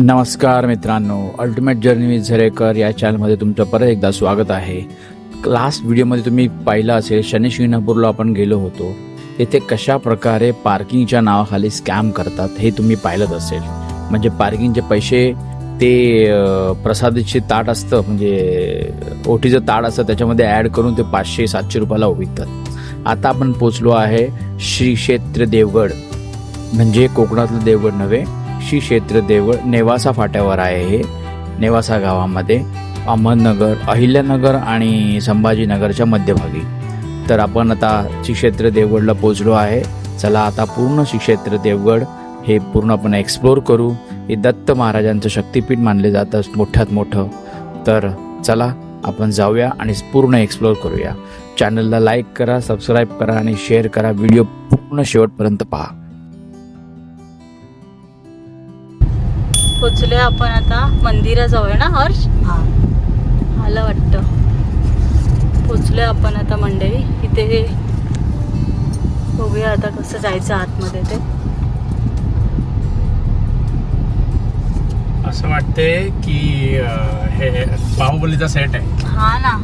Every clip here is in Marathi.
नमस्कार मित्रांनो अल्टिमेट जर्नी विथ झरेकर या चॅनलमध्ये तुमचं परत एकदा स्वागत आहे. लास्ट व्हिडिओमध्ये तुम्ही पाहिलं असेल शनी शिंगणापूरला आपण गेलो होतो. तेथे कशा प्रकारे पार्किंगच्या नावाखाली स्कॅम करतात हे तुम्ही पाहिलंच असेल. म्हणजे पार्किंगचे पैसे ते अं, प्रसादाचे ताट असतं म्हणजे ओटीचं ताट असतं त्याच्यामध्ये ॲड करून ते पाचशे सातशे रुपयाला विकतात. आता आपण पोचलो आहे श्री क्षेत्र देवगड. म्हणजे कोकणातलं देवगड नव्हे श्री क्षेत्र देवळ नेवासा फाट्यावर आहे हे. नेवासा गावामध्ये अहमदनगर अहिल्यानगर आणि संभाजीनगरच्या मध्यभागी. तर आपण आता श्रीक्षेत्र देवगडला पोचलो आहे. चला आता पूर्ण श्रीक्षेत्र देवगड हे पूर्ण आपण एक्सप्लोर करू. हे दत्त महाराजांचं शक्तिपीठ मानले जातं मोठ्यात मोठं. तर चला आपण जाऊया आणि पूर्ण एक्सप्लोर करूया. चॅनलला लाईक करा सबस्क्राईब करा आणि शेअर करा. व्हिडिओ पूर्ण शेवटपर्यंत पहा. पोचलोय आपण आता. मंदिराजवळ आहे ना हर्ष? आलं वाटतं. पोचलोय आपण आता मंडळी. इथे बघूया आता कसं जायचं आतमध्ये ते. असं वाटते की हे बाहुबलीचा सेट आहे. हा ना.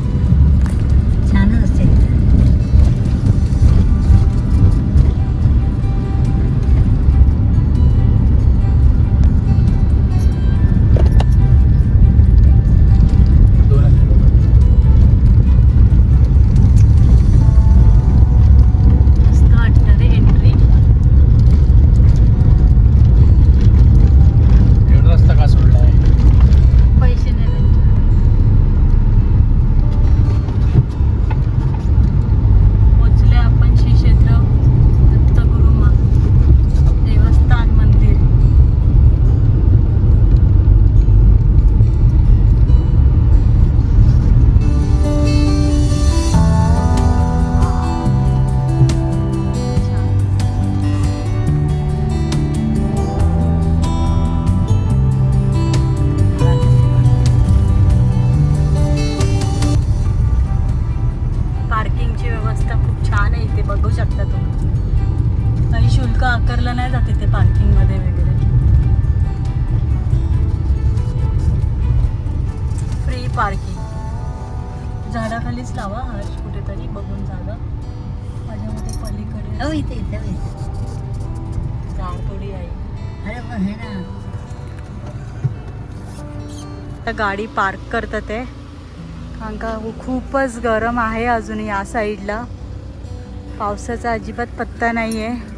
झाडाखालीच लावा हर्ष कुठेतरी बघून जागा माझ्यामध्ये हो पलीकडे इथे इथे इथे. झाड थोडी आहे. अरे पण हे ना. गाडी पार्क करतात आहे कारण का खूपच गरम आहे अजून या साईडला. पावसाचा अजिबात पत्ता नाही आहे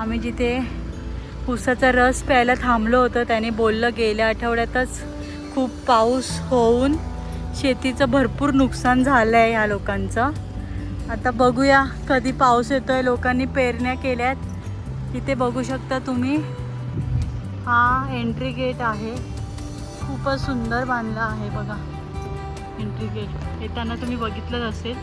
आम्ही जिथे ऊसाचा रस प्यायला थांबलो होतो त्याने बोललं गेल्या आठवड्यातच खूप पाऊस होऊन शेतीचं भरपूर नुकसान झालं आहे ह्या लोकांचं. आता बघूया कधी पाऊस येतो आहे लोकांनी पेरण्या केल्यात. इथे बघू शकता तुम्ही हा एंट्री गेट आहे. खूपच सुंदर बांधला आहे बघा एंट्री गेट येताना तुम्ही बघितलंच असेल.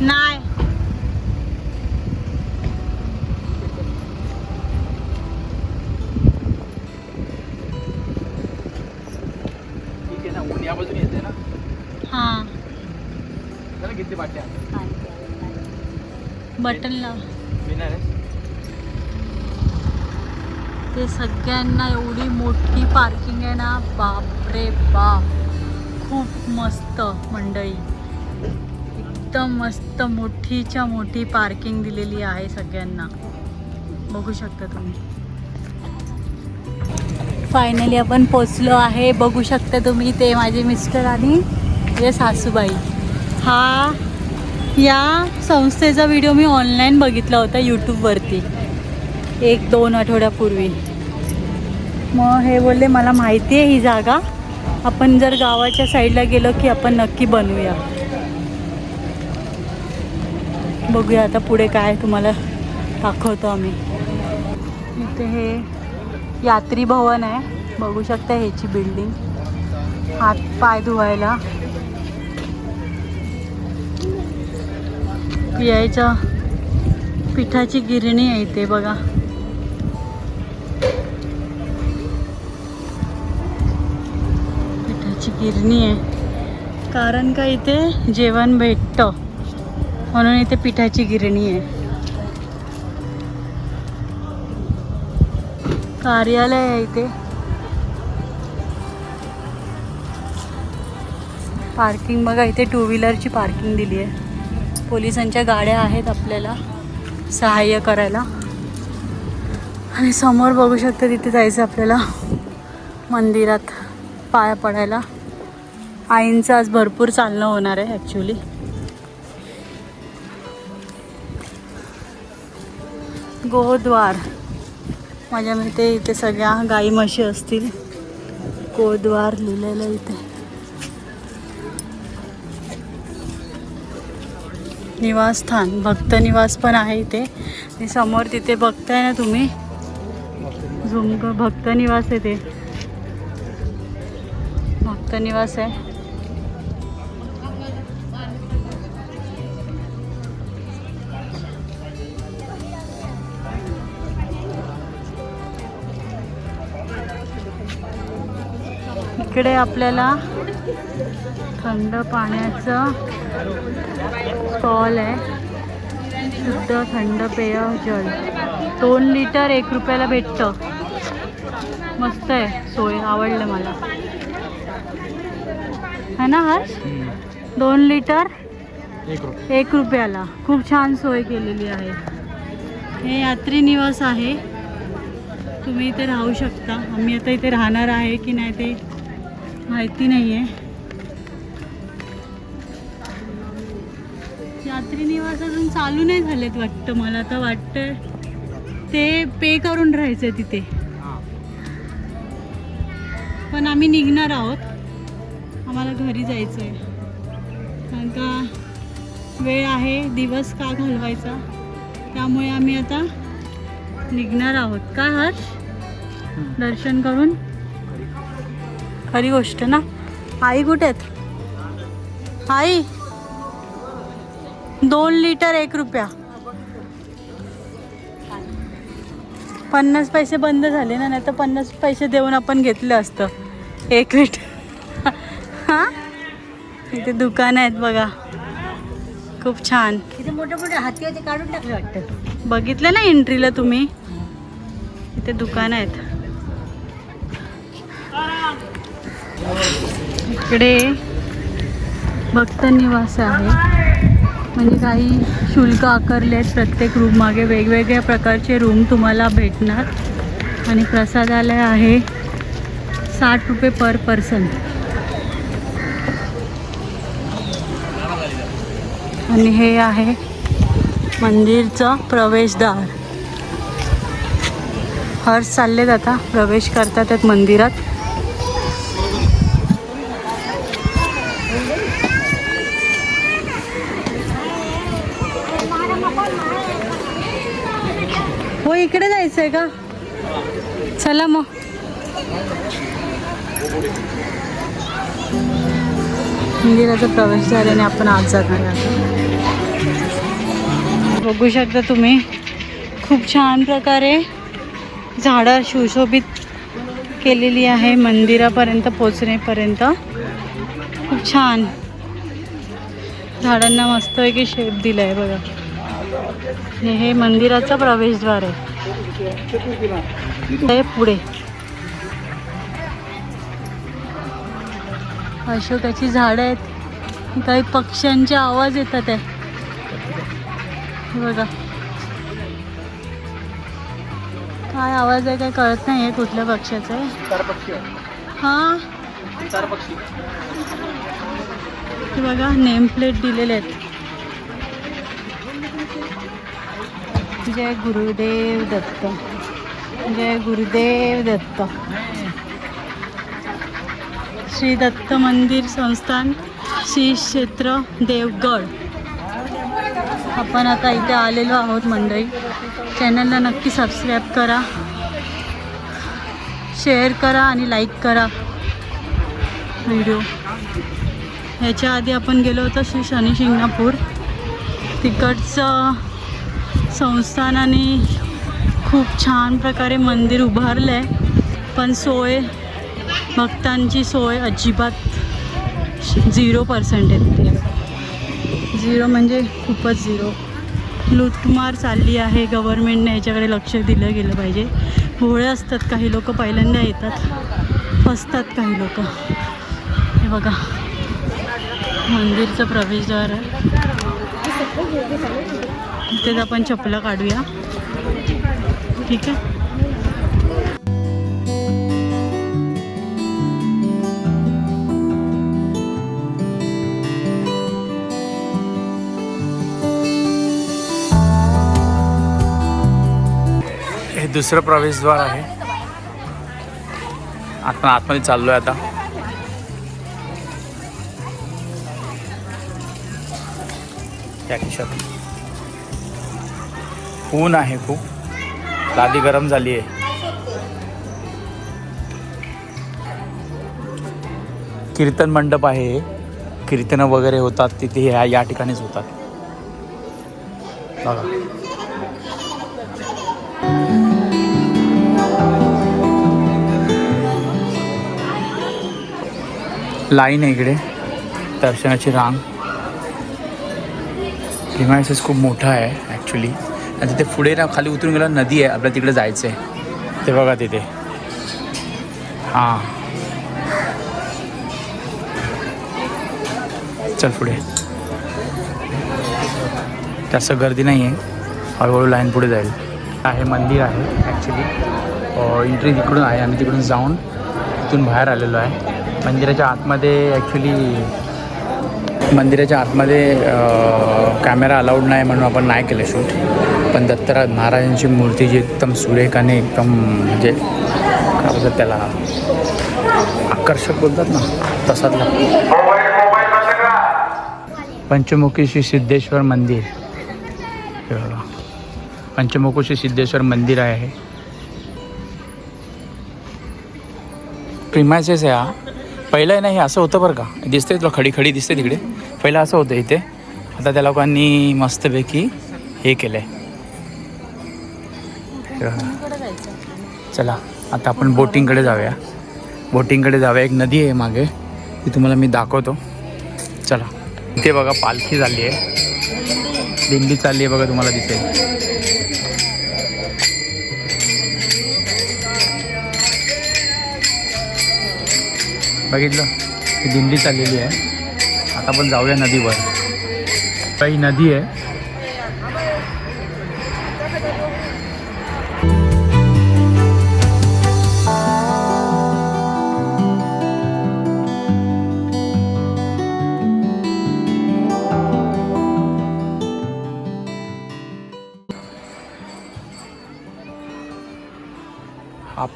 नाही बाट्या बटन लाव पिणार आहे. ते सगळ्यांना एवढी मोठी पार्किंग आहे ना बाप रे बाप. खूप मस्त मंडळी. एकदम मस्त मोठीच्या मोठी पार्किंग दिलेली आहे सगळ्यांना. बघू शकता तुम्ही. फायनली आपण पोचलो आहे. बघू शकता तुम्ही ते माझे मिस्टर आणि माझे सासूबाई. हा. या संस्थेचा व्हिडिओ मी ऑनलाईन बघितला होता यूट्यूबवरती एक दोन आठवड्यापूर्वी. मग हे बोलले मला माहिती आहे ही जागा. आपण जर गावाच्या साईडला गेलो की आपण नक्की बनवूया बघूया आता पुढे काय तुम्हाला दाखवतो आम्ही. इथे हे यात्री भवन आहे. बघू शकता ह्याची बिल्डिंग हात पाय धुवायला. यायचं पिठाची गिरणी आहे इथे बघा. पिठाची गिरणी आहे. कारण का इथे जेवण भेटतं. म्हणून इथे पिठाची गिरणी आहे. कार्यालय आहे इथे. पार्किंग बघा इथे टू व्हीलरची पार्किंग दिली आहे. पोलिसांच्या गाड्या आहेत आपल्याला सहाय्य करायला. आणि समोर बघू शकतो तिथे जायचं आपल्याला मंदिरात पाया पडायला. आईंचं आज भरपूर चालणं होणार आहे ॲक्च्युली गोद्वार. माझ्या मते इथे सगळ्या गाई म्हशी असतील. गोद्वार लिहिलेलं इथे. निवासस्थान. भक्त निवास पण आहे इथे. समोर तिथे बघताय ना तुम्ही? झुमक भक्त निवास आहे ते. भक्त निवास आहे. इकडे आपल्याला थंड पाण्याचं स्टॉल आहे. शुद्ध थंड पेय जल. दोन लिटर एक रुपयाला भेटतं. मस्त आहे. सोय आवडलं मला. है ना हर्ष? दोन लिटर एक रुपये. एक रुपयाला. खूप छान सोय केलेली आहे. हे यात्री निवास आहे. तुम्ही इथे राहू शकता. आम्ही आता इथे राहणार आहे की नाही ते माहिती नाही आहे यात्री निवास अजून चालू नाही झालेत वाटतं मला. तर वाटतं ते पे करून राहायचं तिथे. पण आम्ही निघणार आहोत. आम्हाला घरी जायचं आहे कारण का वेळ आहे दिवस का घालवायचा? त्यामुळे आम्ही आता निघणार आहोत. काय हर्ष? दर्शन करून? खरी गोष्ट ना? आई कुठे आहेत? आई? दोन लिटर एक रुपया. पन्नास पैसे बंद झाले ना नाही तर पन्नास पैसे देऊन आपण घेतलं असतं. एक लिटर हां? इथे दुकान आहेत बघा. खूप छान. तिथे मोठे मोठे हाती होते काढून टाकले वाटतं. बघितलं ना एंट्रीला तुम्ही? इथे दुकान आहेत. इकडे भक्त निवास आहे. म्हणजे काही शुल्क आकारले आहेत प्रत्येक रूममागे वेगवेगळ्या प्रकारचे रूम तुम्हाला भेटणार. आणि प्रसादालय आहे साठ रुपये पर पर्सन आणि हे आहे मंदिरचं प्रवेशद्वार. हर्ष चाललेत आता. प्रवेश करतात आहेत मंदिरात हो इकडे जायचं आहे का? चला मग. मंदिराचा प्रवेश झाल्याने आपण आज जाणार आहोत. बघू शकता तुम्ही खूप छान प्रकारे झाडं सुशोभित केलेली आहे मंदिरापर्यंत पोचण्यापर्यंत खूप छान. झाडांना मस्तपैकी शेप दिला आहे बघा. आणि हे मंदिराचं प्रवेशद्वार आहे. हे पुढे. अशोकाची झाडं आहेत. काही पक्ष्यांचे आवाज येतात आहे. बघा. काय आवाज आहे काय कळत नाही आहे कुठल्या पक्षाचा आहे. हा बघा नेम प्लेट दिलेले आहेत. जय गुरुदेव दत्त जय गुरुदेव दत्त. श्री दत्त मंदिर संस्थान श्री क्षेत्र देवगड. आपण आता इथे आलेलो आहोत मंडळी. चॅनलला नक्की सबस्क्राईब करा. शेअर करा आणि लाईक करा व्हिडिओ ह्याच्या आधी आपण गेलो होतो श्री शनी शिंगणापूर. तिकडचं संस्थानाने खूप छान प्रकारे मंदिर उभारलं आहे पण सोय भक्तांची सोय अजिबात झिरो पर्सेंट आहेत ते झिरो म्हणजे खूपच झिरो लूटमार चालली आहे गव्हर्मेंटने याच्याकडे लक्ष दिलं गेलं पाहिजे. भोळे असतात काही लोक पहिल्यांदा येतात. फसतात काही लोक. हे बघा. मंदिरचं प्रवेशद्वार आहे. इथेच आपण चपला काढूया. ठीक आहे? हे दुसरं प्रवेशद्वार आहे. आपण आतमध्ये चाललोय आता. त्या खिशात ऊन आहे खूप. लादी गरम झाली आहे. कीर्तन मंडप आहे हे. कीर्तनं वगैरे होतात तिथे ह्या या ठिकाणीच होतात. बघा. लाईन आहे इकडे. दर्शनाची रांग. प्रिमायसेस खूप मोठा आहे ॲक्च्युली आणि तिथे पुढे ना खाली उतरून गेला नदी आहे आपल्या तिकडे जायचं आहे ते बघा तिथे. हां. चल पुढे. जास्त गर्दी नाही आहे. हळूहळू लाईन पुढे जाईल. आहे मंदिर आहे ॲक्च्युली एंट्री तिकडून आहे आम्ही तिकडून जाऊन तिथून बाहेर आलेलो आहे. मंदिराच्या आतमध्ये ॲक्च्युली मंदिराच्या आतमध्ये कॅमेरा अलाउड नाही म्हणून आपण नाही केलं शूट पण दत्तराज महाराजांची मूर्ती जी एकदम सुरेख आणि एकदम म्हणजे काय बोलतात त्याला आकर्षक बोलतात ना तसाच लागतो. पंचमुखी श्री सिद्धेश्वर मंदिर. पंचमुखी श्री सिद्धेश्वर मंदिर आहे. प्रिमायसेस आहे हा. पहिलं आहे हे असं होतं बरं का. दिसतंय तुला खडी खडी दिसते तिकडे. पहिलं असं होतं इथे. आता त्या लोकांनी मस्तपैकी हे केलं आहे चला आता आपण बोटिंगकडे जाऊया. बोटिंगकडे जाऊया. एक नदी आहे मागे. ती तुम्हाला मी दाखवतो. चला. इथे बघा पालखी झाली आहे. दिंडी चालली आहे बघा तुम्हाला दिसेल बघितलं? ही दिंडी चाललेली आहे. आता आपण जाऊया नदीवर. काही नदी आहे.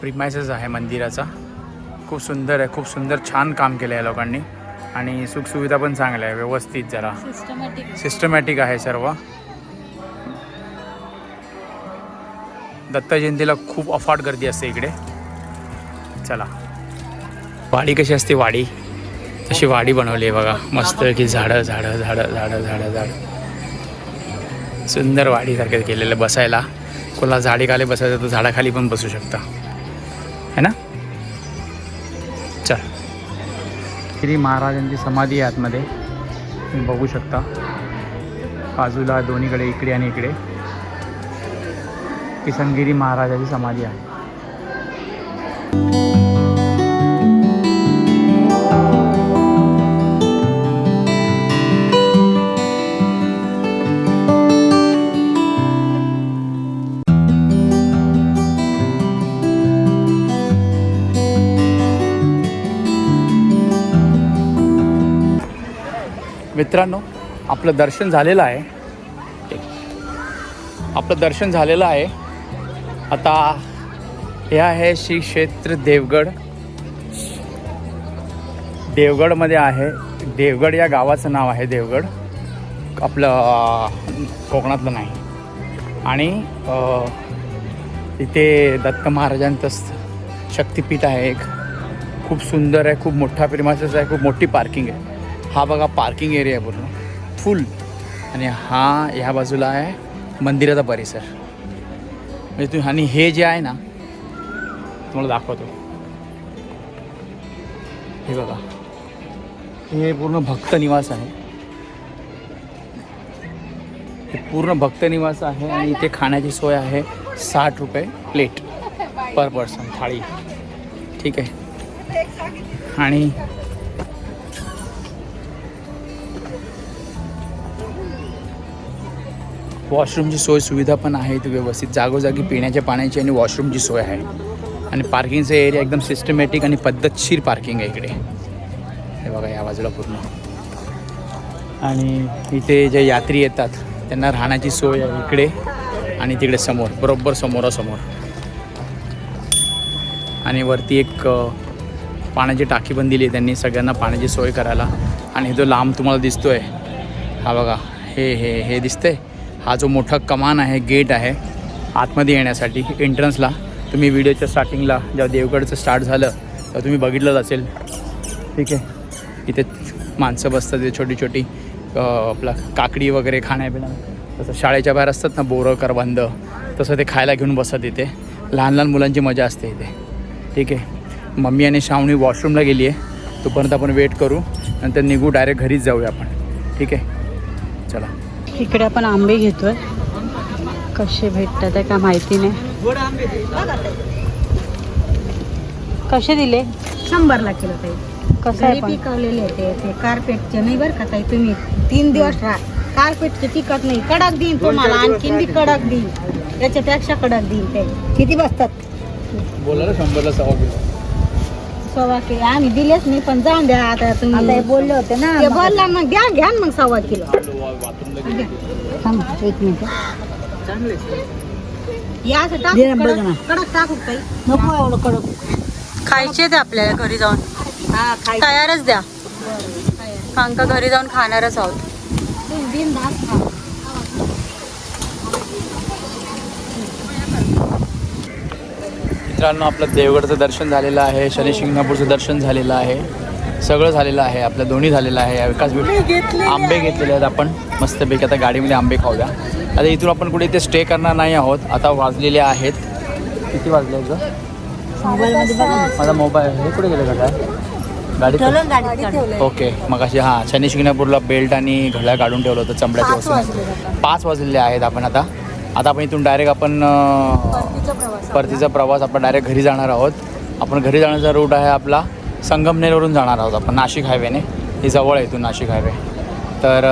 प्रिमायसेस आहे मंदिराचा. खूप सुंदर आहे खूप सुंदर छान काम केलं आहे लोकांनी. आणि सुखसुविधा पण चांगल्या आहे व्यवस्थित जरा. सिस्टमॅटिक सिस्टमॅटिक आहे सर्व. दत्त जयंतीला खूप अफाट गर्दी असते इकडे. चला. वाडी कशी असते वाडी? तशी वाडी बनवली आहे बघा. मस्त की झाडं झाडं झाडं झाडं झाडं झाडं. सुंदर वाडीसारखे केलेलं बसायला. कोणाला झाडी खाली बसायचं तर झाडाखाली पण बसू शकता. है ना? चल। श्री महाराजांची समाधी आहे आतमध्ये. तुम्ही बघू शकता. बाजूला दोन्हीकडे इकडे आणि इकडे. किसनगिरी महाराजाची समाधी आहे. मित्रांनो आपलं दर्शन झालेलं आहे. आपलं दर्शन झालेलं आहे. आता हे आहे श्री क्षेत्र देवगड. देवगडमध्ये आहे. देवगड या गावाचं नाव आहे देवगड. आपलं कोकणातलं नाही. आणि तिथे इथे दत्त महाराजांचं शक्तिपीठ आहे एक. खूप सुंदर आहे खूप मोठा प्रेमाचंच आहे खूप मोठी पार्किंग आहे. हा बघा पार्किंग एरिया आहे पूर्ण. फुल आणि हा ह्या बाजूला आहे मंदिराचा परिसर. म्हणजे तुम्ही आणि हे जे आहे ना तुम्हाला दाखवतो. हे बघा. हे पूर्ण भक्त निवास आहे. हे पूर्ण भक्त निवास आहे आणि इथे खाण्याची सोय आहे. साठ रुपये प्लेट पर पर्सन थाळी. ठीक आहे. आणि वॉशरूमची सोय सुविधा पण आहे इथे व्यवस्थित. जागोजागी पिण्याच्या पाण्याची आणि वॉशरूमची सोय आहे. आणि पार्किंगचा एरिया एकदम सिस्टमॅटिक आणि पद्धतशीर पार्किंग आहे इकडे. हे बघा या बाजूला पूर्ण. आणि इथे जे यात्री येतात त्यांना राहण्याची सोय आहे इकडे आणि तिकडे समोर बरोबर समोरासमोर. आणि वरती एक पाण्याची टाकी पण दिली आहे त्यांनी सगळ्यांना पाण्याची सोय करायला. आणि तो जो लांब तुम्हाला दिसतो आहे हा बघा हे हे हे दिसतंय. हा जो मोठा कमान आहे गेट आहे आतमध्ये येण्यासाठी एंट्रन्सला तुम्ही व्हिडिओच्या स्टार्टिंगला जेव्हा देवगडचं स्टार्ट झालं तेव्हा तुम्ही बघितलंच असेल. ठीक आहे? इथे माणसं बसतात इथे छोटी छोटी आपलं आपला काकडी वगैरे खाण्यापिणं तसं शाळेच्या बाहेर असतात ना बोरं करबंद तसं ते खायला घेऊन बसत इथे. लहान लहान मुलांची मजा असते इथे. ठीक आहे? मम्मी आणि श्रावणी वॉशरूमला गेली आहे तोपर्यंत आपण वेट करू. नंतर निघू डायरेक्ट घरीच जाऊया आपण. ठीक आहे? चला. इकडे आपण आंबे घेतोय. कसे भेटतात आहे का माहिती नाही. कसे दिले? शंभरला किलो ते कसं आहे? पिकवलेले ते ते कार्पेटचे. नाही बरं का ताई तुम्ही तीन दिवस राहा. कार्पेटचे टिकत नाही. कडक देईन तुम्हाला. आणखीन बी कडक देईन. त्याच्यापेक्षा कडक देईन ते. किती बसतात? बोला ना शंभरला सव्वा किलो. सव्वा किलो. आम्ही दिलेच नाही पण जाऊन द्या आता तुम्ही. बोलले होते ना. ते बोलला मग द्या घ्या ना मग सव्वा किलो. थांबा, एक मिनिट. या असं टाकू कडक कडक टाकू काही नको एवढं कडक. खायचे ते आपल्याला घरी जाऊन. हा खाय तयारच द्या. कारण का घरी जाऊन खाणारच आहोत. दिन दास खा. मित्रांनो आपलं देवगडचं दर्शन झालेलं आहे शनी शिंगणापूरचं दर्शन झालेलं आहे. सगळं झालेलं आहे आपलं दोन्ही झालेलं आहे. एकाच वेळी आंबे घेतलेले आहेत. आपण. मस्तपैकी आता गाडीमध्ये आंबे खाऊया. आता इथून आपण कुठे इथे स्टे करणार नाही आहोत. आता वाजलेले आहेत. किती वाजले आहेत माझा मोबाईल हे कुठे गेलं का गाडी. ओके. मग अशी हां शनी शिंगणापूरला बेल्ट आणि घड्याळ काढून ठेवलं होतं चमड्याची पाच वस्तू. पाच वाजलेले आहेत आपण आता. आता आपण इथून डायरेक्ट आपण परतीचा प्रवास आपण डायरेक्ट घरी जाणार आहोत. आपण घरी जाण्याचा रूट आहे आपला संगमनेरवरून जाणार आहोत आपण नाशिक हायवेने ही जवळ आहे इथून नाशिक हायवे तर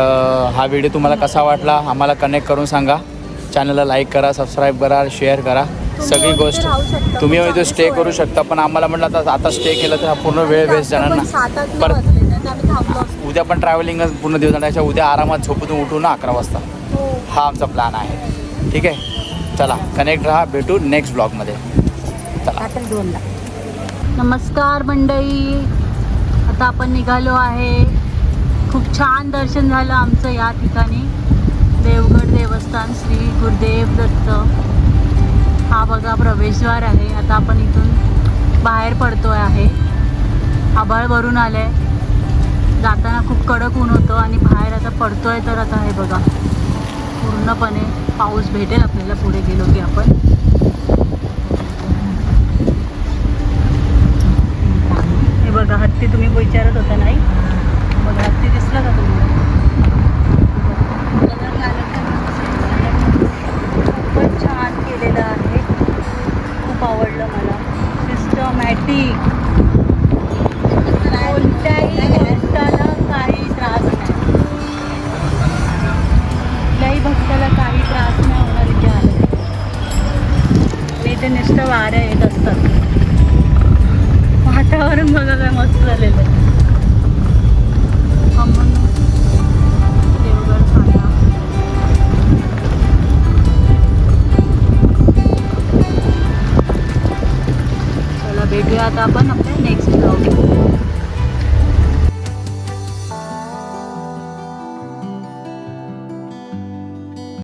हा व्हिडिओ तुम्हाला कसा वाटला आम्हाला कनेक्ट करून सांगा. चॅनलला लाईक करा सबस्क्राईब करा शेअर करा. सगळी गोष्ट तुम्ही इथे स्टे करू शकता पण आम्हाला म्हटलं आता आता स्टे केलं तर हा पूर्ण वेळ वेस्ट जाणार ना. परत उद्या पण ट्रॅव्हलिंग पूर्ण दिवस जाण्याच्या उद्या आरामात झोपून उठू ना अकरा वाजता. हा. आमचा प्लॅन आहे. ठीक आहे? चला कनेक्ट राहा भेटू नेक्स्ट ब्लॉगमध्ये चला. दोनला नमस्कार मंडई आता आपण निघालो आहे. खूप छान दर्शन झालं आमचं या ठिकाणी. देवगड देवस्थान श्री गुरुदेव दत्त. हा बघा प्रवेशद्वार आहे. आता आपण इथून बाहेर पडतोय आहे. आभाळ भरून आहे जाताना खूप कडक ऊन होतं आणि बाहेर आता पडतोय तर आता हे बघा. पूर्णपणे पाऊस भेटेल आपल्याला पुढे गेलो की आपण. हे बघा हत्ती तुम्ही विचारत होता नाही? बघा हत्ती दिसला का तुम्हाला खूप छान केलेलं आहे. खूप आवडलं मला. सिस्टमॅटिक चला भेटूया